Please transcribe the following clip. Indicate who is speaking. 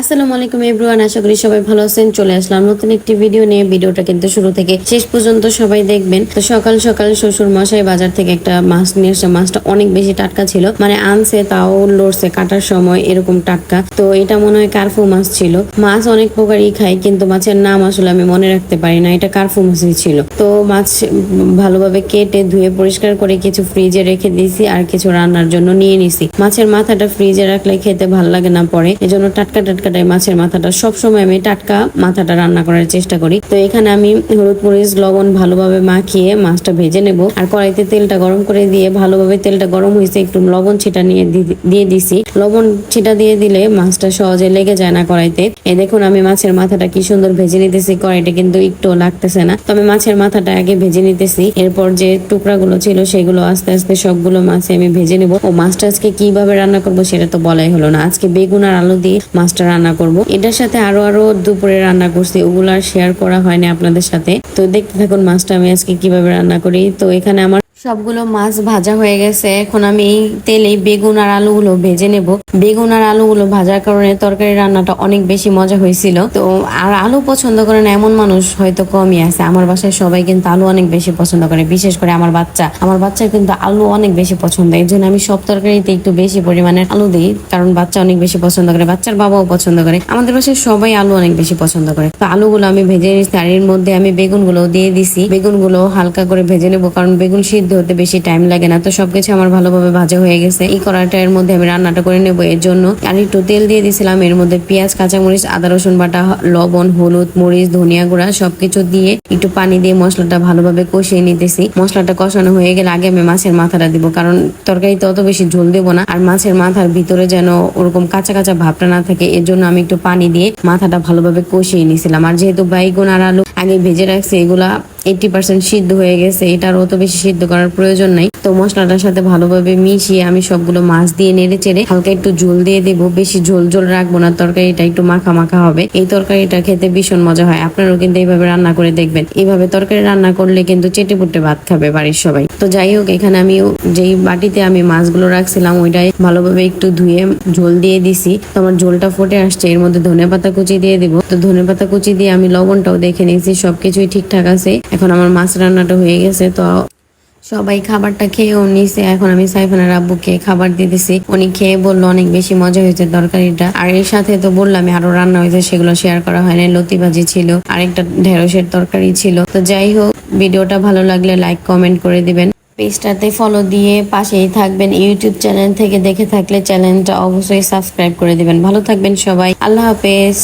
Speaker 1: আসসালামু আলাইকুম এভরিওয়ান, আশা করি সবাই ভালো আছেন। চলে আসলাম নতুন একটি ভিডিও নিয়ে। ভিডিওটা কিন্তু শুরু থেকে শেষ পর্যন্ত সবাই দেখবেন। তো সকাল সকাল শ্বশুর মশাই বাজার থেকে একটা মাছ নিয়ে এসে, মাছটা অনেক বেশি টাটকা ছিল। মানে আনছে, তাও লড়ছে, কাটার সময় এরকম টাটকা। তো এটা মনে হয় কার্ফু মাছ ছিল। মাছ অনেক প্রকারই খাই, কিন্তু মাছের নাম আসলে আমি মনে রাখতে পারি না। এটা কার্ফু মাছই ছিল। তো মাছ ভালোভাবে কেটে ধুয়ে পরিষ্কার করে কিছু ফ্রিজে রেখে দিয়েছি আর কিছু রান্নার জন্য নিয়ে নিছি। মাছের মাথাটা ফ্রিজে রাখলে খেতে ভালো লাগে না পরে। এজন্য টাটকা টাটকা টাটকাটাই মাছের মাথাটা সবসময় আমি টাটকা মাথাটা রান্না করার চেষ্টা করি। তো এখানে আমি হলুদ মরিচ, লবণ ভালোভাবে মাখিয়ে মাছটা ভেজে নেব। আর কড়াইতে তেলটা গরম করে দিয়ে ভালোভাবে তেলটা গরম হয়েছে, একটু লবণ ছিটা নিয়ে দিয়ে দিছি। লবণ ছিটা দিয়ে দিলে মাছটা সহজে লেগে যায় না কড়াইতে। এই দেখুন আমি মাছের মাথাটা কি সুন্দর ভেজে নিতেছি, কড়াইটা কিন্তু একটু লাগতেছে না। তবে মাছের মাথাটা আগে ভেজে নিতেছি। এরপর যে টুকরাগুলো ছিল সেগুলো আস্তে আস্তে সবগুলো মাছে আমি ভেজে নেব। ও মাছটা আজকে কীভাবে রান্না করব সেটা তো বলাই হলো না। আজকে বেগুন আর আলু দিয়ে মাছটা করব। এটার সাথে আরও আরও দুপুরে রান্না করছি, ওগুলো আর শেয়ার করা হয়নি আপনাদের সাথে। তো দেখতে থাকুন মাছটা আমি আজকে কীভাবে রান্না করি। তো এখানে আমার সবগুলো মাছ ভাজা হয়ে গেছে। এখন আমি এই তেলে বেগুন আর আলুগুলো ভেজে নেব। বেগুন আর আলুগুলো ভাজার কারণে তরকারি রান্নাটা অনেক বেশি মজা হয়েছিল। তো আর আলু পছন্দ করে না, এমন মানুষ হয়তো কমই আছে। আমার বাসায় সবাই কিন্তু আলু অনেক বেশি পছন্দ করে, বিশেষ করে আমার বাচ্চা। আমার বাচ্চা কিন্তু আলু অনেক বেশি পছন্দ এই জন্য আমি সব তরকারিতে একটু বেশি পরিমাণের আলু দিই, কারণ বাচ্চা অনেক বেশি পছন্দ করে, বাচ্চার বাবাও পছন্দ করে। আমাদের বাসায় সবাই আলু অনেক বেশি পছন্দ করে। তো আলুগুলো আমি ভেজে নিচ্ছি আর এর মধ্যে আমি বেগুনগুলো দিয়ে দিছি। বেগুনগুলো হালকা করে ভেজে নেব, কারণ বেগুন সিদ্ধ হতে বেশি টাইম লাগে না। তো সবকিছু আমার ভালোভাবে ভাজা হয়ে গেছে। এই কড়াইটা এর মধ্যে আমি রান্নাটা করে নেব। এর জন্য আর একটু তেল দিয়ে দিছিলাম। এর মধ্যে পেঁয়াজ, কাঁচামরিচ, আদা, রসুন বাটা, লবণ, হলুদ, মরিচ, ধনিয়া গুঁড়া সবকিছু দিয়ে একটু পানি দিয়ে মশলাটা ভালোভাবে কষিয়ে নিতেছি। মশলাটা কষানো হয়ে গেলে আগে আমি মাছের মাথাটা দিব, কারণ তরকারিতে অত বেশি ঝোল দেবো না। আর মাছের মাথার ভিতরে যেন ওরকম কাঁচা কাঁচা ভাবটা না থাকে, এর জন্য আমি একটু পানি দিয়ে মাথাটা ভালোভাবে কষিয়ে নিয়েছিলাম আর যেহেতু বাইগুন আর আলু আগে ভেজে রাখছি, এগুলা এইটি পার্সেন্ট সিদ্ধ হয়ে গেছে, এটার অত বেশি সিদ্ধ করার প্রয়োজন নাই। তো মশলাটার সাথে ভালোভাবে মিশিয়ে আমি সবগুলো মাছ দিয়ে নেড়ে চেড়ে হালকা একটু ঝোল দিয়ে দেবো। বেশি ঝোল ঝোল রাখব না, তরকারিটা একটু মাখা মাখা হবে। এই তরকারিটা খেতে ভীষণ মজা হয়, আপনারাও কিন্তু এইভাবে রান্না করে দেখবেন। এইভাবে তরকারি রান্না করলে কিন্তু চেটে পুটে ভাত খাবে বাড়ির সবাই। তো যাই হোক, এখানে আমি যেই বাটিতে আমি মাছগুলো রাখছিলাম, ওইটাই ভালোভাবে একটু ধুয়ে ঝোল দিয়ে দিছি। তো আমার ঝোলটা ফুটে আসছে, এর মধ্যে ধনে পাতা কুচি দিয়ে দিব। তো ধনে পাতা কুচি দিয়ে আমি লবণটাও দেখে নিয়েছি, সবকিছুই ঠিকঠাক আছে। এখন আমার মাছ রান্নাটা হয়ে গেছে, তো সবাই খাবারটা খেয়েও নিছে। এখন আমি সাইফানার আব্বুকে খাবার দিয়ে দিছি। উনি খেয়ে বলল অনেক বেশি মজা হয়েছে তরকারিটা। আর এর সাথে তো বললাম, আরও রান্না হয়েছে, সেগুলো শেয়ার করা হয় না লতি ভাজি ছিল, আরেকটা ঢেঁড়সের তরকারি ছিল। তো যাই হোক, ভিডিওটা ভালো লাগলে লাইক কমেন্ট করে দিবেন। পেজটাতে ফলো দিয়ে পাশেই থাকবেন। ইউটিউব চ্যানেল থেকে দেখে থাকলে চ্যানেলটা অবশ্যই সাবস্ক্রাইব করে দিবেন। ভালো থাকবেন সবাই। আল্লাহ হাফেজ।